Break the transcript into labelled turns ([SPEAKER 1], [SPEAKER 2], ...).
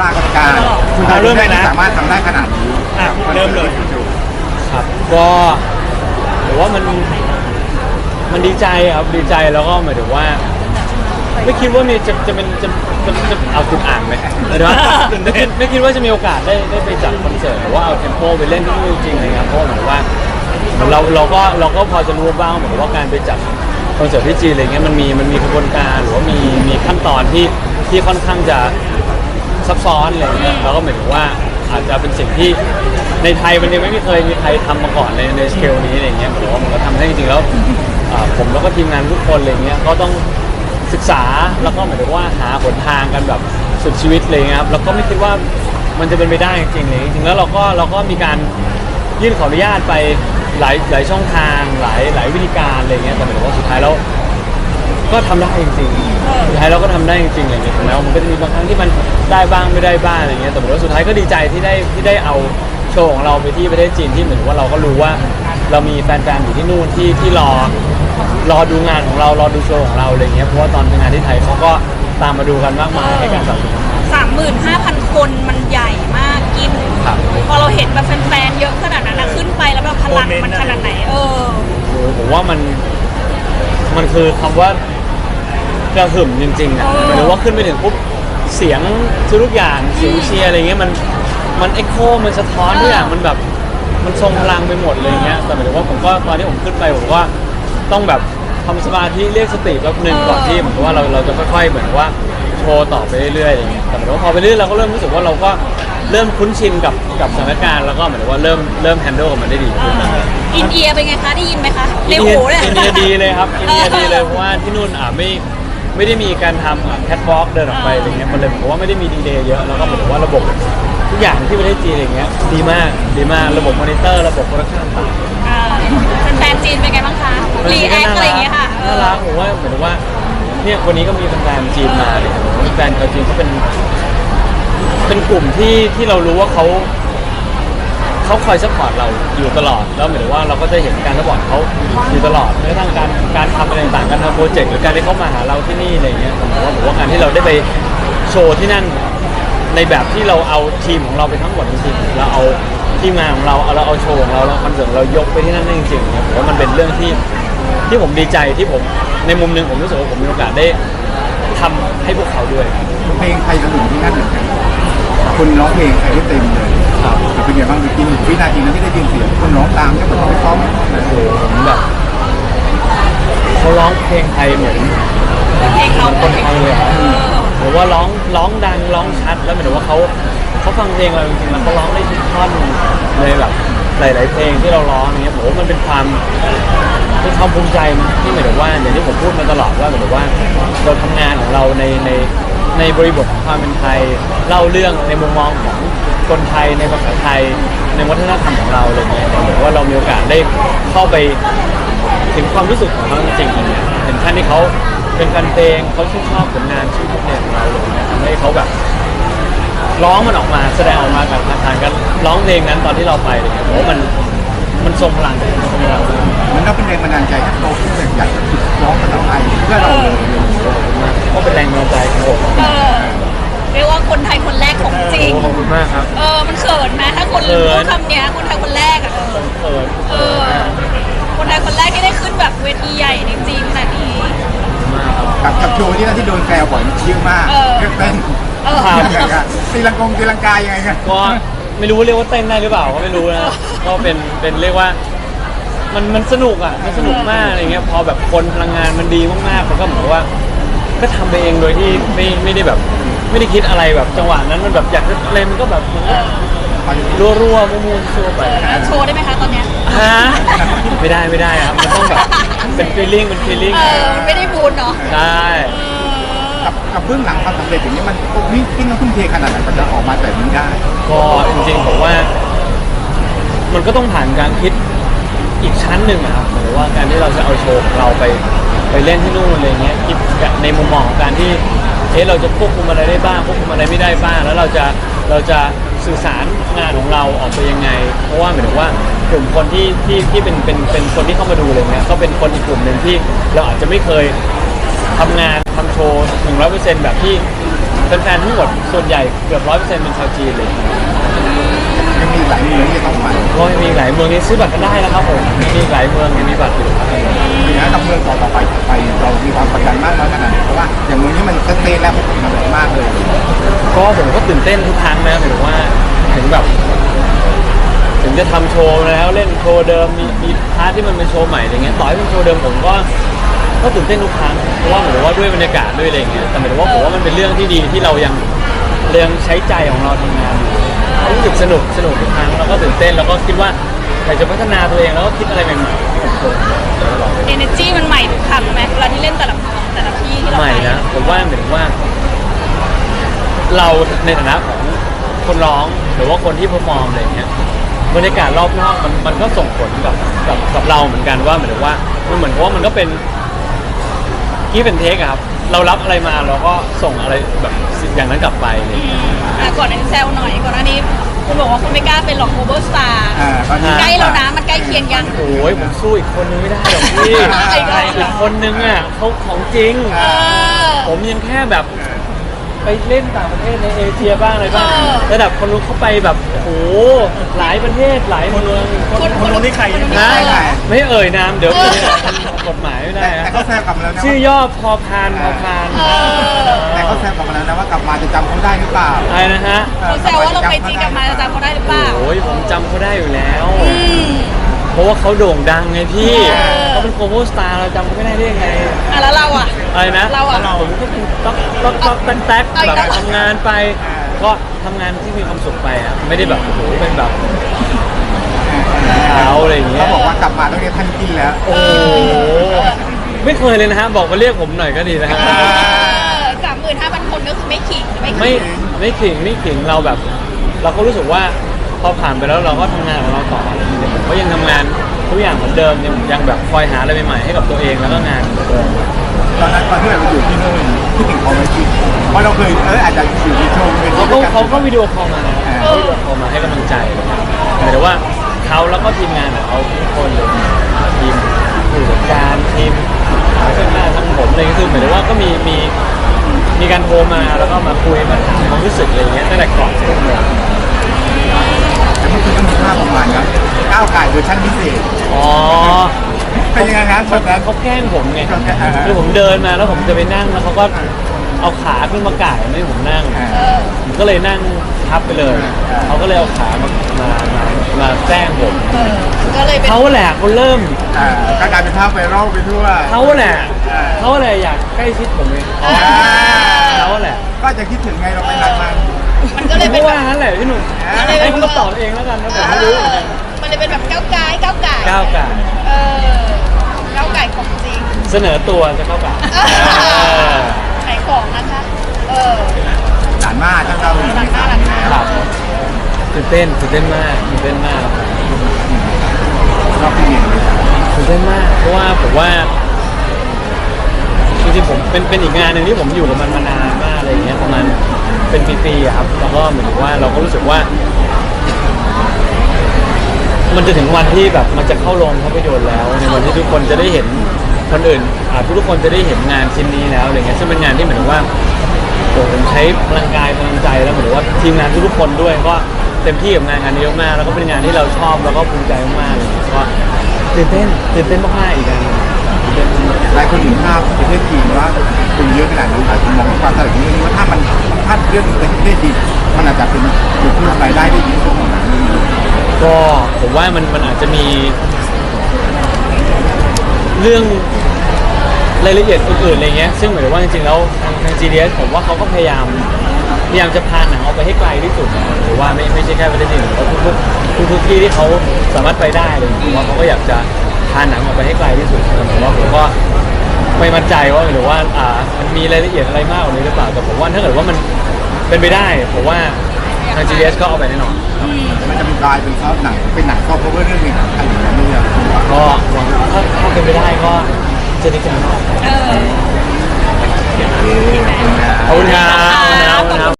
[SPEAKER 1] ปรากฏการณ์
[SPEAKER 2] เอาเริ่มเลยนะ
[SPEAKER 1] สามารถทำได้ขนาดนี้
[SPEAKER 2] อะเริ่มเลย
[SPEAKER 3] ครับก็ผมว่ามันมันดีใจครับดีใจแล้วก็หมายถึงว่า ไม่คิดว่ามีจะจะเป็นจะจะจะเอาคุณอ่านไหมหมายถึงว่าไม่คิดไม่คิดว่าจะมีโอกาสได้ได้ไปจัดคอนเสิร์ตหรือว่าเอาเทมโปไปเล่นที่นู่นจริงๆอะไรเงี้ยเพราะว่าเหมือนว่าเราเราก็เราก็พอจะรู้บ้างเหมือนว่าการไปจัดคอนเสิร์ตที่จีนอะไรเงี้ยมันมีมันมีกระบวนการหรือว่ามีมีขั้นตอนที่ที่ค่อนข้างจะ ซับซ้อนอะไรเงี้ยแล้วก็หมายถึงว่าอาจจะเป็นสิ่งที่ในไทยมันยังไม่มีเคยมีใครทำมาก่อนในในสเกลนี้อะไรเงี้ยหรือว่ามันก็ทำให้จริงๆแล้วอ่าผมแล้วก็ทีมงานทุกคนอะไรเงี้ยก็ต้องศึกษาแล้วก็หมายถึงว่าหาหนทางกันแบบสุดชีวิตเลยครับแล้วก็ไม่คิดว่ามันจะเป็นไปได้จริงๆเลยจริงๆแล้วเราก็เราก็มีการยื่นขออนุญาตไปหลายหลายช่องทางหลายหลายวิธีการอะไรเงี้ยแต่หมายถึงว่าสุดท้ายแล้ว ก็ทำได้จริงๆสุดท้ายเราก็ทำได้จริงๆอะไรเงี้ยถึงแม้ว่ามันก็จะมีบางครั้งที่มันได้บ้างไม่ได้บ้างอะไรเงี้ยแต่ผมว่าสุดท้ายก็ดีใจที่ได้ที่ได้เอาโชว์ของเราไปที่ประเทศจีนที่เหมือนว่าเราก็รู้ว่า เรามีแฟนๆอยู่ที่นู่นที่ที่รอรอดูงานของเรารอดูโชว์ของเราอะไรเงี้ยเพราะว่าตอนไปงานที่ไทยเขาก็ตามมาดูกันมากมายให้การสนับสนุน
[SPEAKER 4] สามหมื่นห้าพันคนมันใหญ่มากกิน
[SPEAKER 3] ครับ
[SPEAKER 4] พอเราเห็นแบบแฟนๆเยอะขนาดนั้นนะขึ้นไปแล้วแบบพลังมันขนาดไหน เออ
[SPEAKER 3] โอ้โหผมว่ามันมันคือคำว่า กระหึ่มจริงๆอะ
[SPEAKER 4] เออ
[SPEAKER 3] หมายถึงว่าขึ้นไปถึงปุ๊บเสียงทุกอย่างเสียงเชียร์อะไรเงี้ยมันมันเอ็กโคมันสะท้อนทุกอย่างมันแบบมันทรงพลังไปหมดเลยเงี้ยแต่หมายถึงว่าผมก็ตอนที่ผมขึ้นไปผมก็ต้องแบบทำสมาธิเรียกสติแป๊บหนึ่งก่อนที่เหมือนกับว่าเราเราจะค่อยๆเหมือนกับว่าโชว์ต่อไปเรื่อยๆอะไรเงี้ยแต่หมายถึงว่าพอไปเรื่อยเราก็เริ่มรู้สึกว่าเราก็เริ่มคุ้นชินกับกับสถานการณ์แล้วก็เหมือนกับว่าเริ่มเริ่มแฮนด์ลกับมันได้ดีขึ้น
[SPEAKER 4] อินเดียเป็นไงคะได้ยินไหมคะใน
[SPEAKER 3] อิน
[SPEAKER 4] หู
[SPEAKER 3] เดีย
[SPEAKER 4] เนี่ย
[SPEAKER 3] อินเดียดีเลยครับอินเดียดีเลยเพราะว่าที่นู่นอะไม่ ไม่ได้มีการทำแคทวอล์กเดินออกไปอะไรเงี้ยมันเลยผมว่าไม่ได้มีดีเลย์เยอะแล้วก็เหมือนว่าระบบทุกอย่างที่ประเทศจีนอะไรเงี้ยดีมากดีมากระบบมอนิเตอร์ระบบโปรดักชั่นต่าง
[SPEAKER 4] อ่าแฟนๆจีนเป็นไงบ้างคะ
[SPEAKER 3] ๆ
[SPEAKER 4] รีแอคอะไรอย่างเงี้ยค่ะเอ
[SPEAKER 3] น่า
[SPEAKER 4] อ
[SPEAKER 3] รักผมว่าเหมือนว่าเนี่ยวันนี้ก็มีแฟนๆจีนมาเลยแฟนชาวจีนเขาเป็น เป็นกลุ่มที่ที่เรารู้ว่าเขา เขาคอยซัพพอร์ตเราอยู่ตลอด แล้วหมายถึงว่าเราก็จะเห็นการซัพพอร์ตเขาอยู่ตลอดแม้กระทั่งการการทำอะไรต่างๆการทำโปรเจกต์หรือการที่เขามาหาเราที่นี่อะไรเงี้ยผมว่าผมว่าการที่เราได้ไปโชว์ที่นั่น ในแบบที่เราเอาทีมของเราไปทั้งหมดจริงๆเราเอาทีมงานของเราเอาเราเอาโชว์ของเราเราคอนเสิร์ตของเรายกไปที่นั่นได้จริงๆเนี่ยผมว่ามันเป็นเรื่องที่ที่ผมดีใจที่ผมในมุมหนึ่งผมรู้สึกว่าผมมีโอกาสได้ทำให้พวกเขาด้วย
[SPEAKER 1] เพลงไทยกระหึ่มที่นั่นเหมือนกันคนร้องเพลงไทยได้เต็มเลย
[SPEAKER 3] ครับ
[SPEAKER 1] แต่เป็นไงบ้างวิกินวินาทีนั้นที่ได้ยินเสียงคนร้องตามเนี่ยเหมือนเขาไปซ้อม
[SPEAKER 3] โอ้โหผมแบบเขาร้องเพลงไทยเหมือน
[SPEAKER 4] เพลงเขา
[SPEAKER 3] คนไทยเลยครับ
[SPEAKER 4] เออ
[SPEAKER 3] หรือว่าร้องร้องดังร้องชัดแล้วหมายถึงว่าเขาเขาฟังเพลงเราจริงๆแล้วเขาร้องได้ทุกท่อนเลยแบบหลาย ๆ เพลงที่เราร้องอย่างเงี้ยผมว่ามันเป็นความเป็นความภูมิใจที่หมายถึงว่าอย่างที่ผมพูดมาตลอดว่าหมายถึงว่าเราทำงานของเราในในในบริบทของความเป็นไทยเล่าเรื่องในมุมมองของ คนไทยในภาษาไทยในวัฒนธรรมของเราอะไรเงี้ยเหมือว่าเรามีโอกาสได้เข้าไปถึงความรู้สึกของเขาจริงๆเนี่ยเห็นท่านที่เขาเป็นแฟนเพลงเขาชื่นชอบผลงานชื่นชอบเพลงของเราเลยนะทำให้เขาแบบร้องมันออกมาแสดงออกมาแบบทางการร้องเพลงนั้นตอนที่เราไปเลยผมว่ามันมันทรงพลังเลย กครับ
[SPEAKER 1] กับกับโชว์ที่นั่นที่โดนแซวบ่อยเยอะมาก
[SPEAKER 4] เออ
[SPEAKER 1] เรื่องเต้น
[SPEAKER 4] เออ
[SPEAKER 3] ครับ
[SPEAKER 1] ยังไงกันตีลังกงตีลังกายยังไงกัน
[SPEAKER 3] ก็ไม่รู้ว่าเรียกว่าเต้นได้หรือเปล่าก็ไม่รู้นะ ก็เป็นเป็นเรียกว่า มันมันสนุกอะมันสนุกมากอะไรเงี้ยพอแบบคนพลังงานมันดีมากๆมันก็เหมือนกับว่า ก็ทำไปเองโดยที่ไม่ไม่ได้แบบ ไม่ได้คิดอะไรแบบจังหวะนั้นมันแบบอยากจะเล่นมันก็แบบมันก็รัวรัวๆมูนๆชัวไป
[SPEAKER 4] แล้วโชว์ได้ไหมคะตอนเนี้ย
[SPEAKER 3] ฮะไม่ได้ไม่ได้ครับ มันต้องแบบเป็นฟีลลิ่งเป็นฟีลลิ่ง
[SPEAKER 4] เออมันไม่ได้บูนเนาะ
[SPEAKER 3] ใช่
[SPEAKER 4] เออ
[SPEAKER 1] กับกับเบื้องหลังความสำเร็จอย่างนี้มันนี่ที่ต้องทุ่มเทขนาดไหนมันจะออกมาแบบนี้ได้
[SPEAKER 3] ก็จริงๆผมว่า มันก็ต้องผ่านการคิดอีกชั้นหนึ่งอะครับหมายถึงว่าการที่เราจะเอาโชว์ของเราไปไปเล่นที่นู่นอะไรเงี้ยคิดในมุมมองของการที่เอ๊ะเราจะควบคุมอะไรได้บ้างควบคุมอะไรไม่ได้บ้าง แล้วเราจะ เราจะสื่อสารงานของเราออกไปยังไง เพราะว่าหมายถึงว่ากลุ่มคนที่ที่ที่เป็นเป็นเป็นคนที่เข้ามาดูอะไรเงี้ยก็เป็นคนอีกกลุ่มหนึ่งที่เราอาจจะไม่เคยทำงานทำโชว์หนึ่งร้อยเปอร์เซ็นต์แบบที่แฟนๆทั้งหมดส่วนใหญ่เกือบร้อยเปอร์เซ็นต์เป็นชาวจีนเลย
[SPEAKER 1] ยังมีอีกหลายเมืองที่จะต้องไป
[SPEAKER 3] ก็ยังมีอีกหลายเมืองนี้ซื้อบัตรกันได้แล้วครับผมมีอีกหลายเมืองยังมีบัตรอยู่ครับ
[SPEAKER 1] ทีนี้กับเมืองต่อๆไปไปเรามีความกดดันมากน้อยขนาดไหนเพราะว่าอย่างเมืองนี้มันสเตนแล้วมันมาแบบมากเลย
[SPEAKER 3] ก็ผมก็ตื่นเต้นทุกครั้งนะหมายถึงว่าถึงแบบ ถึงจะทำโชว์แล้วเล่นโชว์เดิมมีมีพาร์ทที่มันเป็นโชว์ใหม่อะไรเงี้ยต่อให้เป็นโชว์เดิมผมก็ก็ตื่นเต้นทุกครั้งเพราะว่าเหมือนว่าด้วยบรรยากาศด้วยอะไรเงี้ยแต่หมายถึงว่าผมว่ามันเป็นเรื่องที่ดีที่เรายังเรายังใช้ใจของเราทำงานอยู่รู้สึกสนุกสนุกทุกครั้งแล้วก็ตื่นเต้นแล้วก็คิดว่าอยากจะพัฒนาตัวเองแล้วก็คิดอะไรใหม่ๆ
[SPEAKER 4] เอเนจีมันใหม่ทุกครั้งไหมเวลาที่เล่นแต่ละแต่ละที่ที่เรา
[SPEAKER 3] ให
[SPEAKER 4] ไป
[SPEAKER 3] ม่นะผมว่าเหมือนว่า เราในฐานะของคนร้องหรือว่าคนที่เพอร์ฟอร์มอะไรเงี้ยบรรยากาศรอบนอกมันมันก็ส่งผลกับกับกับเราเหมือนกันว่าเหมือนว่ามันเหมือนกับว่ามันก็เป็นกีเป็นเทคครับ เรารับอะไรมาเราก็ส่งอะไรแบบอย่างนั้นกลับไปอะไร
[SPEAKER 4] อื
[SPEAKER 3] เงี้ย
[SPEAKER 4] มอะก่อนอันนี้แซวหน่อยก่อนอันนี้คุณบอกว่าคุณไม่กล้าเป็นหรอกโอเวอร์สตาร์
[SPEAKER 1] อ่าตอนนี้
[SPEAKER 4] ใกล้แล้วนะมันใกล้เคียงยัง
[SPEAKER 3] โอ้ยผมสู้อีกคนนึงไม่ได้หรอกพี่
[SPEAKER 4] ไอ้ก็
[SPEAKER 3] อีกคนนึงอะเขาของจริง
[SPEAKER 4] เออ
[SPEAKER 3] ผมยังแค่แบบ ไปเล่นต่างประเทศในเอเชียบ้างอะไรบ้าง
[SPEAKER 4] เออ
[SPEAKER 3] ระดับคนรู้นเขาไปแบบโอ้โหหลายประเทศหลายเมือง
[SPEAKER 4] คนคนรู้นี่ใคร
[SPEAKER 3] นะไม่เอ่ยนามเดี๋ยวจะกฎหมายไม่ได้
[SPEAKER 1] แต่
[SPEAKER 3] นะ
[SPEAKER 1] เขาแซวกลับมาแล้วนะ
[SPEAKER 3] ชื่อย่อพอพานพอพาน
[SPEAKER 4] เออ
[SPEAKER 1] แต่เขาแซวกลับมาแล้วนะว่ากลับมาจะจำเขาได้หรือเปล่า
[SPEAKER 3] อะไรนะฮะ
[SPEAKER 4] เขาแซวว่าเราไปจีนกลับมาจะจำเขาได้หรือเปล่า
[SPEAKER 3] โอ้ยผมจำเขาได้อยู่แล้ว
[SPEAKER 4] อืม
[SPEAKER 3] เพราะว่าเขาโด่งดังไงพี่
[SPEAKER 4] เออ
[SPEAKER 3] เขาเป็นโคโมสตาร์เราจำเขาไม่ได้ได้ยังไง
[SPEAKER 4] อะแล้วเราอะ
[SPEAKER 3] อะไรนะ
[SPEAKER 4] เรา
[SPEAKER 3] ผมก็เป็นต๊อกต๊อกต๊อกแต๊กแต๊กแบบทำงานไป ก็ทำงานที่มีความสุขไปอะไม่ได้แบบโอ้โหเป็นแบบเอาอะไรอย่างเงี้ย
[SPEAKER 1] เขาบอกว่ากลับมาต้องเรียกท่านพี่แล้ว
[SPEAKER 3] โอ้โหไม่เคยเลยนะฮะ บอกมาเรียกผมหน่อยก็ดีนะฮะ
[SPEAKER 4] สามหมื่นห้าพันคนก็คือไม่ขิงไม่
[SPEAKER 3] ไม่
[SPEAKER 4] ขิง
[SPEAKER 3] ไม่ขิงไม่ขิงเราแบบ เราก็รู้สึกว่าพอผ่านไปแล้วเราก็ทำงานของเราต่ออะไรายผมก็ยังทำงานทุกอย่างเหมือนเดิมยังยังแบบคอยหาอะไรใหม่ๆให้กับตัวเองแล้วก็งานเหมือนเดิม
[SPEAKER 1] ตอนนั้นตอนที่เราอยู่ที่นู่นที่ถึงเขาไหมพี่เพราะเราเคยเอออาจจะอยู่ในโชว์เป็น
[SPEAKER 3] เขา
[SPEAKER 1] ที่
[SPEAKER 3] ก็
[SPEAKER 1] ด้วยกัน
[SPEAKER 3] เขาก็วิดีโอคอลมานะเขาวิดีโอคอลมาให้กำลังใจหมายถึงว่าเขาแล้วก็ทีมงานของเขาทุกคนเลยทีมผู้จัดการทีมเสื้อผ้าทั้งผมอะไรก็คือหมายถึงว่าก็มีมีมีการโทรมาแล้วก็มาคุยมาถามความรู้สึกอะไรอย่างเงี้ยตั้งแต่ก่อนทุกเมือง
[SPEAKER 1] แต่เมื่อกี้ก็มีภาพประมาณครับก้าวไก่เวอร์ชันพิเศษ
[SPEAKER 3] อ๋อ
[SPEAKER 1] เป็นยังไงครับตอนนั้น
[SPEAKER 3] เขาแกล้งผมไง
[SPEAKER 1] เขาแกล้งอ่าฮะ
[SPEAKER 3] คือผมเดินมาแล้วผมจะไปนั่งแล้วเขาก็เอาขาขึ้นมาก่ายไม่ให้ผมนั่ง
[SPEAKER 1] อ่า
[SPEAKER 4] เออ
[SPEAKER 3] ผมก็เลยนั่งทับไปเลย
[SPEAKER 1] อ่า
[SPEAKER 3] เขาก็เลยเอาขามามามามาแกล้งผม
[SPEAKER 4] เออก็เลยเป็น
[SPEAKER 3] เขาแหละเขาเริ่ม
[SPEAKER 1] อ่าก็กลายเป็นภาพไวรัลไปทั่ว
[SPEAKER 3] เขาแหละ
[SPEAKER 1] อ่า
[SPEAKER 3] เขาแหละอยากใกล้ชิดผมเอง
[SPEAKER 1] อ่า
[SPEAKER 3] เขาแหละ
[SPEAKER 1] ก็จะคิดถึงไงเราไปรักมัน
[SPEAKER 4] มันก็เลย
[SPEAKER 3] ผม
[SPEAKER 4] เป็น
[SPEAKER 3] ก็
[SPEAKER 4] แบ
[SPEAKER 3] ว่า
[SPEAKER 4] บ
[SPEAKER 3] งั้นแหละพี่หนุ่ม
[SPEAKER 1] อ่า
[SPEAKER 3] ให้เขาตอบเองแล้วกันนะผมไม่รู้เหมือนกัน
[SPEAKER 4] มันเลยเป็นแบบก้าวไก่ก้าวไก่
[SPEAKER 3] ก้าวไก่
[SPEAKER 4] เออก้าวไก่ของจริง
[SPEAKER 3] เสนอตัวจะก้าวไก่
[SPEAKER 4] เออขายของนะคะ เออ
[SPEAKER 1] หลานมากทั้งเรา
[SPEAKER 4] หลังหน้าหลังหน้า
[SPEAKER 3] ครับตื่นเต้นตื่นเต้นมากตื่นเต้นมาก
[SPEAKER 1] รอบที่หนึ่ง
[SPEAKER 3] ตื่นเต้นมาก เพราะว่าผมว่าจริงๆผมเป็นเป็นอีกงานหนึ่งที่ผมอยู่กับมันมานานมากอะไรอย่างเงี้ยประมาณเป็นปีๆอะครับแล้วก็เหมือนกับว่าเราก็รู้สึกว่า มันจะถึงวันที่แบบมันจะเข้าโรงภาพยนตร์แล้ว ในวันที่ทุกคนจะได้เห็นคนอื่นอ่าทุกคนจะได้เห็นงานชิ้นนี้แล้วอะไรเงี้ยซึ่งเป็นงานที่เหมือนว่าโอ้ผมใช้พลังกายพลังใจแล้วเหมือนว่าทีมงานทุกๆคนด้วยก็เต็มที่กับงานงานนี้มากๆแล้วก็เป็นงานที่เราชอบแล้วก็ภูมิใจมากๆเลยก็ตื่นเต้นตื่นเต้นมากๆอีกงานหนึ่งตื่นเต้นมาก
[SPEAKER 1] หลายคนเห็นภาพประเทศจีนว่าคนเยอะขนาดนี้หลายคนมองความสำเร็จนี้ว่าถ้ามันถ้าเรื่องประเทศจีนมันอาจจะเป็นจุดที่รายได้ได้ดีที่สุดของหนังเรื่องนี้
[SPEAKER 3] ก็ผมว่ามันมันอาจจะมี เรื่องรายละเอียดอื่นๆอะไรเงี้ยซึ่งหมายถึงว่าจริงๆแล้วทางทาง GDS ผมว่าเขาก็พยายามพยายามจะพาหนังออกไปให้ไกลที่สุดนะหรือว่าไม่ไม่ใช่แค่ประเทศจีนหรือว่าทุกทุกที่ที่เขาสามารถไปได้เลยผมว่าเขาก็อยากจะพาหนังออกไปให้ไกลที่สุดแต่ผมว่าผมก็ไม่มั่นใจว่าหรือว่าอ่ามันมีรายละเอียดอะไรมากกว่านี้หรือเปล่าแต่ผมว่าถ้าเกิดว่ามันเป็นไปได้ผมว่าาง GDS ก็เอาไปแน่นอนครับ
[SPEAKER 1] มันจะมีกลายเป็นซอฟต์หนังเป็นหนังซอฟต์พาวเวอร์เรื่องหนึงอะไรอย่างเงี้ยเนี่ย
[SPEAKER 3] ก็หวังถ้าถ้าเป็นไปได้ก็จะดีใจมาก
[SPEAKER 4] เออ
[SPEAKER 3] ขอบคุณครับขอบคุณครับ